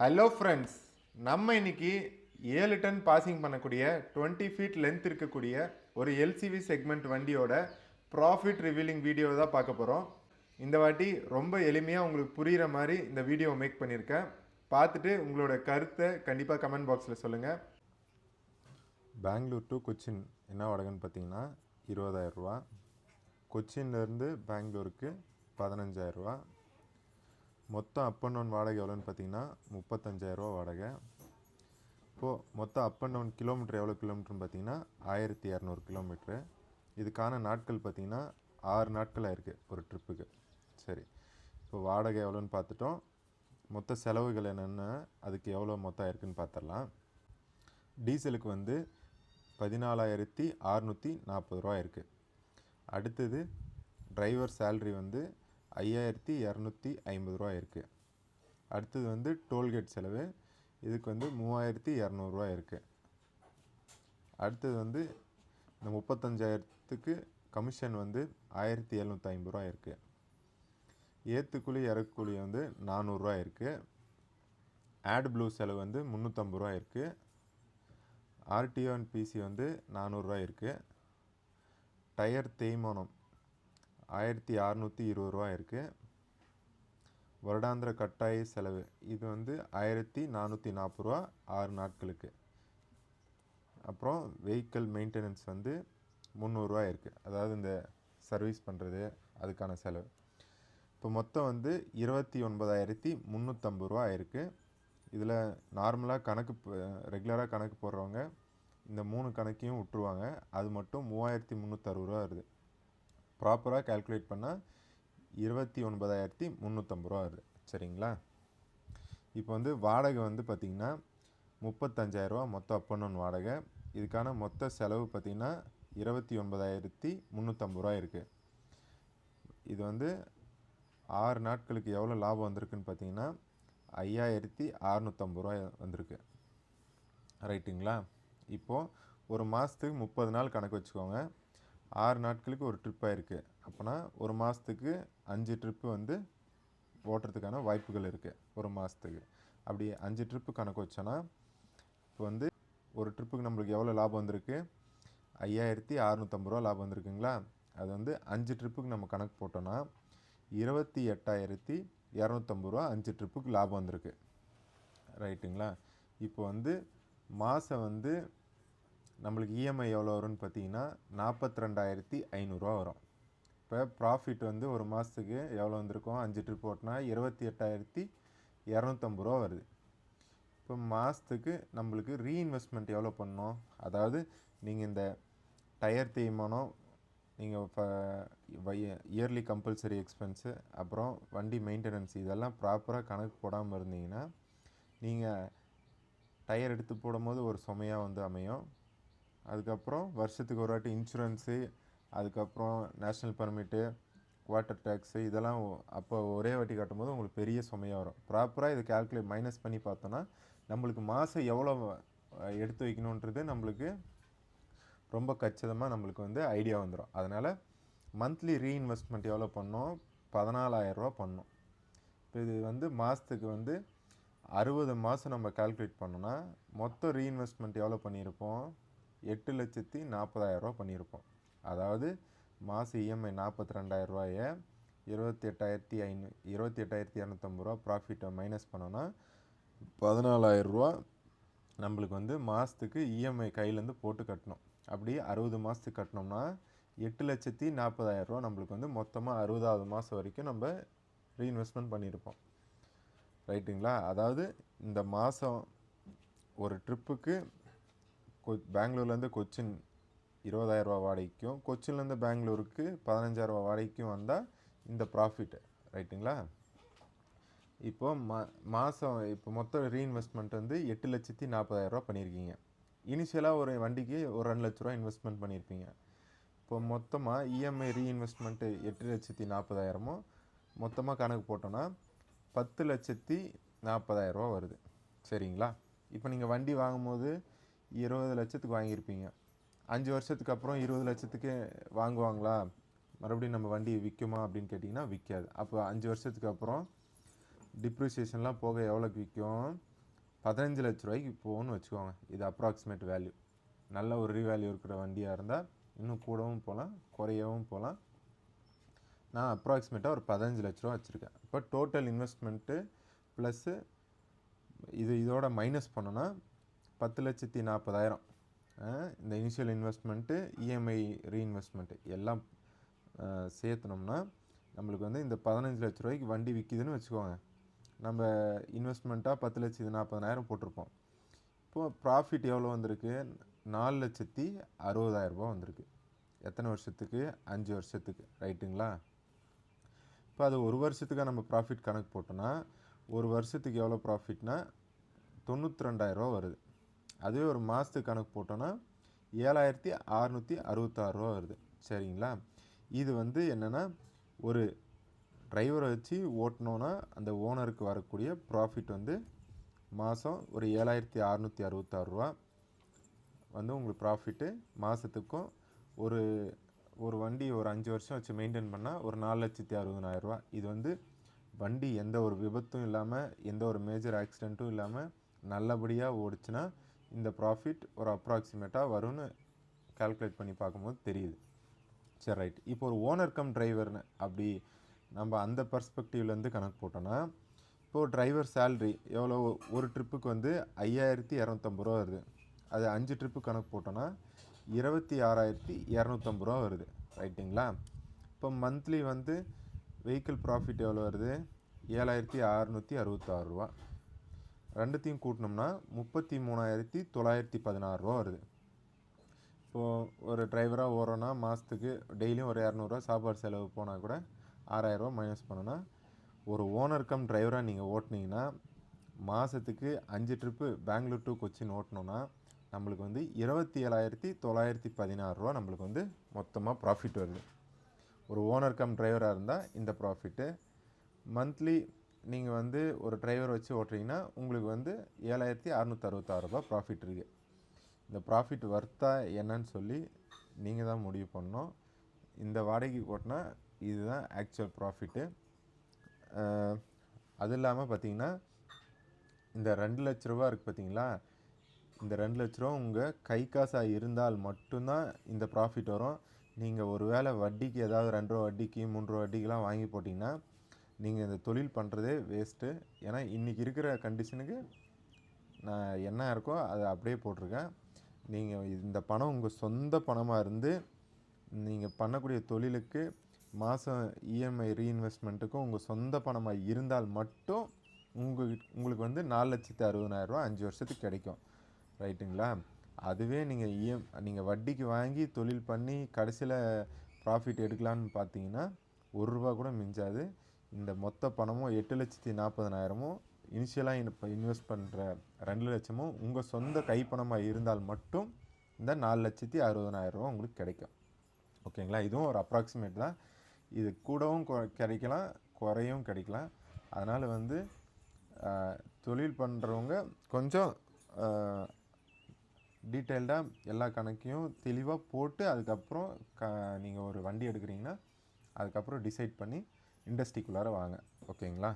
Hello friends நம்ம இன்னைக்கு ஏழு டன் பாசிங் பண்ணக்கூடிய டுவெண்ட்டி ஃபீட் லென்த் இருக்கக்கூடிய ஒரு எல்சிவி செக்மெண்ட் வண்டியோட ப்ராஃபிட் ரிவீலிங் வீடியோ தான் பார்க்க போகிறோம் இந்த வாட்டி ரொம்ப எளிமையாக உங்களுக்கு புரிகிற மாதிரி இந்த வீடியோ மேக் பண்ணியிருக்கேன். பார்த்துட்டு உங்களோட கருத்தை கண்டிப்பாக கமெண்ட் பாக்ஸில் சொல்லுங்கள் பெங்களூர் டு கொச்சின் என்ன வாடகைன்னு பார்த்தீங்கன்னா இருபதாயிரரூவா கொச்சின்லேருந்து பெங்களூருக்கு பதினஞ்சாயிரரூவா மொத்தம் அப் அண்ட் டவுன் வாடகை எவ்வளோன்னு பார்த்தீங்கன்னா முப்பத்தஞ்சாயிரரூவா வாடகை. இப்போது மொத்தம் அப் அண்ட் டவுன் கிலோமீட்டர் எவ்வளோ கிலோமீட்டர்னு பார்த்தீங்கன்னா ஆயிரத்தி இரநூறு கிலோமீட்ரு இதுக்கான நாட்கள் பார்த்தீங்கன்னா ஆறு நாட்கள் ஆயிருக்கு ஒரு ட்ரிப்புக்கு சரி. இப்போ வாடகை எவ்வளோன்னு பார்த்துட்டோம். மொத்த செலவுகள் என்னென்ன அதுக்கு எவ்வளோ மொத்தம் ஆயிருக்குன்னு பார்த்துடலாம். டீசலுக்கு வந்து பதினாலாயிரத்தி அறநூற்றி நாற்பது ரூபா இருக்குது அடுத்தது டிரைவர் சேல்ரி வந்து ஐயாயிரத்தி இரநூத்தி ஐம்பது ரூபா இருக்குது அடுத்தது வந்து டோல்கேட் செலவு. இதுக்கு வந்து மூவாயிரத்தி இரநூறுவா இருக்குது அடுத்தது வந்து இந்த முப்பத்தஞ்சாயிரத்துக்கு கமிஷன் வந்து ஆயிரத்தி எழுநூற்றி ஐம்பது ரூபா இருக்குது ஏற்றுக்கூலி இறக்குக்கூலி வந்து நானூறுரூவா இருக்குது ஆட் ப்ளூ செலவு வந்து முந்நூற்றம்பது ரூபா இருக்குது ஆர்டிஓ அண்ட் பிசி வந்து நானூறுரூவா இருக்குது டயர் தேய்மானம் ஆயிரத்தி அறநூற்றி இருபது ரூபா இருக்குது வருடாந்திர கட்டாய செலவு. இது வந்து ஆயிரத்தி நானூற்றி நாற்பது ரூபா ஆறு நாட்களுக்கு. அப்புறம் வெஹிக்கிள் மெயின்டெனன்ஸ் வந்து முந்நூறுரூவா இருக்குது அதாவது இந்த சர்வீஸ் பண்ணுறது அதுக்கான செலவு. இப்போ மொத்தம் வந்து இருபத்தி ஒன்பதாயிரத்தி முந்நூற்றம்பது ரூபா ஆயிருக்கு இதில் நார்மலாக கணக்கு ரெகுலராக கணக்கு போடுறவங்க இந்த மூணு கணக்கையும் விட்ருவாங்க அது மட்டும் மூவாயிரத்தி முந்நூற்றறுபது ரூபா வருது. ப்ராப்பராக கால்குலேட் பண்ணால் இருபத்தி ஒன்பதாயிரத்தி முந்நூற்றம்பது ரூபா வருது. சரிங்களா? இப்போ வந்து வாடகை வந்து பார்த்திங்கன்னா முப்பத்தஞ்சாயிரரூவா மொத்தம் அப் வாடகை. இதுக்கான மொத்த செலவு பார்த்திங்கன்னா இருபத்தி ஒன்பதாயிரத்தி முந்நூற்றம்பது ரூபா இருக்குது இது வந்து ஆறு நாட்களுக்கு எவ்வளோ லாபம் வந்திருக்குன்னு பார்த்தீங்கன்னா ஐயாயிரத்தி அறநூற்றம்பது ரூபா வந்திருக்கு. ரைட்டுங்களா இப்போது ஒரு மாதத்துக்கு முப்பது நாள் கணக்கு வச்சுக்கோங்க. ஆறு நாட்களுக்கு ஒரு ட்ரிப் ஆயிருக்கு. அப்போனா ஒரு மாதத்துக்கு அஞ்சு ட்ரிப்பு வந்து ஓட்டுறதுக்கான வாய்ப்புகள் இருக்குது ஒரு மாதத்துக்கு அப்படி அஞ்சு ட்ரிப்பு கணக்கு வச்சோன்னா இப்போ வந்து ஒரு ட்ரிப்புக்கு நம்மளுக்கு எவ்வளோ லாபம் வந்திருக்கு? ஐயாயிரத்தி அறநூற்றம்பது ரூபா லாபம் வந்திருக்குங்களா? அது வந்து அஞ்சு ட்ரிப்புக்கு நம்ம கணக்கு போட்டோன்னா இருபத்தி எட்டாயிரத்தி இரநூத்தம்பது ரூபா அஞ்சு ட்ரிப்புக்கு லாபம் வந்திருக்கு. ரைட்டுங்களா? இப்போ வந்து மாதம் வந்து நம்மளுக்கு இஎம்ஐ எவ்வளோ வரும்னு பார்த்தீங்கன்னா நாற்பத்தி ரெண்டாயிரத்தி ஐநூறுரூவா வரும். இப்போ ப்ராஃபிட் வந்து ஒரு மாதத்துக்கு எவ்வளோ வந்திருக்கும்? அஞ்சு ட்ரிப் ஓட்டினா இருபத்தி எட்டாயிரத்தி இரநூத்தம்பது ரூபா வருது. இப்போ மாதத்துக்கு நம்மளுக்கு ரீஇன்வெஸ்ட்மெண்ட் எவ்வளோ பண்ணணும்? அதாவது நீங்கள் இந்த டயர் தேய்மானம் நீங்கள் இப்போ இயர்லி கம்பல்சரி எக்ஸ்பென்ஸு அப்புறம் வண்டி மெயின்டெனன்ஸ் இதெல்லாம் ப்ராப்பராக கணக்கு போடாமல் இருந்தீங்கன்னா நீங்கள் டயர் எடுத்து போடும்போது ஒரு சுமையாக வந்து அமையும். அதுக்கப்புறம் வருஷத்துக்கு ஒரு வாட்டி இன்சூரன்ஸு அதுக்கப்புறம் நேஷ்னல் பர்மிட்டு குவார்ட்டர் டேக்ஸு இதெல்லாம் அப்போ ஒரே வாட்டி கட்டும்போது உங்களுக்கு பெரிய சுமையாக வரும். ப்ராப்பராக இதை கால்குலேட் மைனஸ் பண்ணி பார்த்தோன்னா நம்மளுக்கு மாதம் எவ்வளோ எடுத்து வைக்கணுன்றது நம்மளுக்கு ரொம்ப கச்சிதமாக நம்மளுக்கு வந்து ஐடியா வந்துடும் அதனால் மந்த்லி ரீஇன்வெஸ்ட்மெண்ட் எவ்வளோ பண்ணோம்? பதினாலாயிரரூவா பண்ணோம். இப்போ இது வந்து மாதத்துக்கு வந்து அறுபது மாதம் நம்ம கால்குலேட் பண்ணோன்னா மொத்தம் ரீஇன்வெஸ்ட்மெண்ட் எவ்வளோ பண்ணியிருப்போம்? எட்டு லட்சத்தி நாற்பதாயிரரூவா பண்ணியிருப்போம். அதாவது மாதம் இஎம்ஐ நாற்பத்தி ரெண்டாயிரரூவாயை இருபத்தி எட்டாயிரத்தி ஐநூ இருபத்தி எட்டாயிரத்தி இரநூத்தம்பது ரூபா ப்ராஃபிட்டை மைனஸ் பண்ணோன்னா பதினாலாயிரரூவா நம்மளுக்கு வந்து மாதத்துக்கு இஎம்ஐ கையிலேருந்து போட்டு கட்டணும். அப்படி அறுபது மாதத்துக்கு கட்டினோம்னா எட்டு லட்சத்தி நாற்பதாயிரரூவா நம்மளுக்கு வந்து மொத்தமாக அறுபதாவது மாதம் வரைக்கும் நம்ம ரீஇன்வெஸ்ட்மெண்ட் பண்ணியிருப்போம். ரைட்டுங்களா அதாவது இந்த மாதம் ஒரு ட்ரிப்புக்கு கொ பெங்களூர்லேருந்து கொச்சின் இருபதாயிரரூபா வாடகைக்கும் கொச்சின்லேருந்து பெங்களூருக்கு பதினஞ்சாயிரரூபா வாடகைக்கும் வந்தால் இந்த ப்ராஃபிட் ரைட்டுங்களா இப்போது மா மாதம் இப்போ மொத்த ரீஇன்வெஸ்ட்மெண்ட் வந்து எட்டு லட்சத்தி நாற்பதாயிரரூபா பண்ணியிருக்கீங்க இனிஷியலாக ஒரு வண்டிக்கு ஒரு ரெண்டு லட்ச ரூபா இன்வெஸ்ட்மெண்ட் பண்ணியிருப்பீங்க இப்போ மொத்தமாக இஎம்ஐ ரீஇன்வெஸ்ட்மெண்ட்டு எட்டு லட்சத்தி நாற்பதாயிரமும் மொத்தமாக கணக்கு போட்டோன்னா பத்து லட்சத்தி நாற்பதாயிரரூபா வருது. சரிங்களா? இப்போ நீங்கள் வண்டி வாங்கும்போது இருபது லட்சத்துக்கு வாங்கியிருப்பீங்க. அஞ்சு வருஷத்துக்கு அப்புறம் இருபது லட்சத்துக்கு வாங்குவாங்களா? மறுபடியும் நம்ம வண்டி விற்குமா அப்படின்னு கேட்டிங்கன்னா விற்காது. அப்போ அஞ்சு வருஷத்துக்கு அப்புறம் டிப்ரிசியேஷன்லாம் போக எவ்வளோக்கு விற்கும்? பதினஞ்சு லட்ச ரூபாய்க்கு போகும்னு வச்சுக்கோங்க. இது அப்ராக்சிமேட் வேல்யூ நல்ல ஒரு ரீவேல்யூ இருக்கிற வண்டியாக இருந்தால் இன்னும் கூடவும் போகலாம் குறையவும் போகலாம். நான் அப்ராக்சிமேட்டாக ஒரு பதினஞ்சு லட்ச ரூபா வச்சுருக்கேன். இப்போ டோட்டல் இன்வெஸ்ட்மெண்ட்டு ப்ளஸ்ஸு இது இதோட மைனஸ் பண்ணோன்னா பத்து லட்சத்தி நாற்பதாயிரம். இந்த இனிஷியல் இன்வெஸ்ட்மெண்ட்டு இஎம்ஐ ரீஇன்வெஸ்ட்மெண்ட்டு எல்லாம் சேர்த்தனோம்னா சேர்த்துனோம்னா நம்மளுக்கு வந்து இந்த பதினஞ்சு லட்ச ரூபாய்க்கு வண்டி விற்கிதுன்னு வச்சுக்கோங்க. நம்ம இன்வெஸ்ட்மெண்ட்டாக பத்து லட்சத்தி நாற்பதாயிரம் போட்டிருப்போம். இப்போது ப்ராஃபிட் எவ்வளோ வந்திருக்கு? நாலு லட்சத்தி அறுபதாயிரம் ரூபா வந்திருக்கு. எத்தனை வருஷத்துக்கு? அஞ்சு வருஷத்துக்கு. ரைட்டுங்களா? இப்போ அது ஒரு வருஷத்துக்காக நம்ம ப்ராஃபிட் கணக்கு போட்டோன்னா ஒரு வருஷத்துக்கு எவ்வளோ ப்ராஃபிட்னா தொண்ணூற்றி ரெண்டாயிரரூவா வருது. அதுவே ஒரு மாதத்துக்கு கணக்கு போட்டோன்னா ஏழாயிரத்தி அறநூற்றி அறுபத்தாறுரூவா வருது. சரிங்களா? இது வந்து என்னென்னா ஒரு டிரைவரை வச்சு ஓட்டினோன்னா அந்த ஓனருக்கு வரக்கூடிய ப்ராஃபிட் வந்து மாதம் ஒரு ஏழாயிரத்தி அறநூற்றி அறுபத்தாறுரூவா வந்து உங்களுக்கு ப்ராஃபிட்டு மாதத்துக்கும் ஒரு ஒரு வண்டி ஒரு அஞ்சு வருஷம் வச்சு மெயின்டைன் பண்ணால் ஒரு நாலு லட்சத்தி அறுபதனாயிரரூவா இது வந்து வண்டி எந்த ஒரு விபத்தும் இல்லாமல் எந்த ஒரு மேஜர் ஆக்சிடெண்ட்டும் இல்லாமல் நல்லபடியாக ஓடிச்சுன்னா இந்த ப்ராஃபிட் ஒரு அப்ராக்சிமேட்டாக வரும்னு கால்குலேட் பண்ணி பார்க்கும்போது தெரியுது. சரி ரைட் இப்போ ஒரு ஓனர் கம் டிரைவர்னு அப்படி நம்ம அந்த பர்ஸ்பெக்டிவ்லேருந்து கணக்கு போட்டோன்னா இப்போது டிரைவர் சேல்ரி எவ்வளோ? ஒரு ட்ரிப்புக்கு வந்து ஐயாயிரத்தி இரநூத்தம்பது ரூபா வருது. அது அஞ்சு ட்ரிப்பு கணக்கு போட்டோன்னா இருபத்தி ஆறாயிரத்தி இரநூத்தம்பது ரூபா வருது. ரைட்டுங்களா இப்போ மந்த்லி வந்து வெஹிக்கிள் ப்ராஃபிட் எவ்வளோ வருது? ஏழாயிரத்தி அறநூற்றி அறுபத்தாறு ரூபா. ரெண்டுத்தையும் கூட்டினோம்னா முப்பத்தி மூணாயிரத்தி தொள்ளாயிரத்தி பதினாறு ரூபா வருது. இப்போது ஒரு டிரைவராக ஓடுறோன்னா மாதத்துக்கு டெய்லியும் ஒரு இரநூறுவா சாப்பாடு செலவு போனால் கூட ஆறாயிரரூவா மைனஸ் பண்ணோன்னா ஒரு ஓனர் கம் டிரைவராக நீங்கள் ஓட்டுனீங்கன்னா மாதத்துக்கு அஞ்சு ட்ரிப்பு பெங்களூர் டு கொச்சின் ஓட்டினோன்னா நம்மளுக்கு வந்து இருபத்தி ஏழாயிரத்தி தொள்ளாயிரத்தி பதினாறு ரூபா நம்மளுக்கு வந்து மொத்தமாக ப்ராஃபிட் வருது. ஒரு ஓனர் கம் டிரைவராக இருந்தால் இந்த ப்ராஃபிட்டு மந்த்லி நீங்கள் வந்து ஒரு டிரைவர் வச்சு ஓட்டுறீங்கன்னா உங்களுக்கு வந்து ஏழாயிரத்தி அறநூற்றி ப்ராஃபிட் இருக்குது இந்த ப்ராஃபிட் வர்த்தா என்னன்னு சொல்லி நீங்கள் தான் முடிவு பண்ணோம் இந்த வாடகைக்கு ஓட்டினா இதுதான் ஆக்சுவல் ப்ராஃபிட்டு அது இல்லாமல் பார்த்தீங்கன்னா இந்த ரெண்டு லட்ச ரூபா இருக்குது பார்த்தீங்களா இந்த ரெண்டு லட்ச ரூபா உங்கள் கை காசாக இருந்தால் மட்டும்தான் இந்த ப்ராஃபிட் வரும். நீங்கள் ஒரு வேளை வட்டிக்கு ஏதாவது ரெண்டு ரூபா வட்டிக்கு மூன்று ரூபா வட்டிக்கெலாம் வாங்கி போட்டிங்கன்னா நீங்கள் இந்த தொழில் பண்ணுறதே வேஸ்ட்டு ஏன்னா இன்றைக்கி இருக்கிற கண்டிஷனுக்கு நான் என்ன இருக்கோ அதை அப்படியே போட்டிருக்கேன். நீங்கள் இந்த பணம் உங்கள் சொந்த பணமாக இருந்து நீங்கள் பண்ணக்கூடிய தொழிலுக்கு மாதம் இஎம்ஐ ரீஇன்வெஸ்ட்மெண்ட்டுக்கும் உங்கள் சொந்த பணமாக இருந்தால் மட்டும் உங்கள் உங்களுக்கு வந்து நாலு லட்சத்து அறுபதாயிரரூவா அஞ்சு வருஷத்துக்கு கிடைக்கும். ரைட்டுங்களா? அதுவே நீங்கள் இஎம் நீங்கள் வட்டிக்கு வாங்கி தொழில் பண்ணி கடைசியில் ப்ராஃபிட் எடுக்கலான்னு பார்த்தீங்கன்னா ஒரு ரூபா கூட மிஞ்சாது. இந்த மொத்த பணமும் எட்டு லட்சத்தி நாற்பதனாயிரமும் இனிஷியலாக இப்போ இன்வெஸ்ட் பண்ணுற ரெண்டு லட்சமும் உங்கள் சொந்த கைப்பணமாக இருந்தால் மட்டும் இந்த நாலு லட்சத்தி அறுபதனாயிரரூவா உங்களுக்கு கிடைக்கும். ஓகேங்களா? இதுவும் ஒரு அப்ராக்சிமேட் தான். இது கூடவும் கொ- கிடைக்கலாம் குறையும் கிடைக்கலாம். அதனால் வந்து தொழில் பண்ணுறவங்க கொஞ்சம் டீட்டெயில்டாக எல்லா கணக்கையும் தெளிவாக போட்டு அதுக்கப்புறம் க நீங்கள் ஒரு வண்டி எடுக்கிறீங்கன்னா அதுக்கப்புறம் டிசைட் பண்ணி இண்டஸ்ட்ரிக்குள்ளார வாங்க ஓகேங்களா?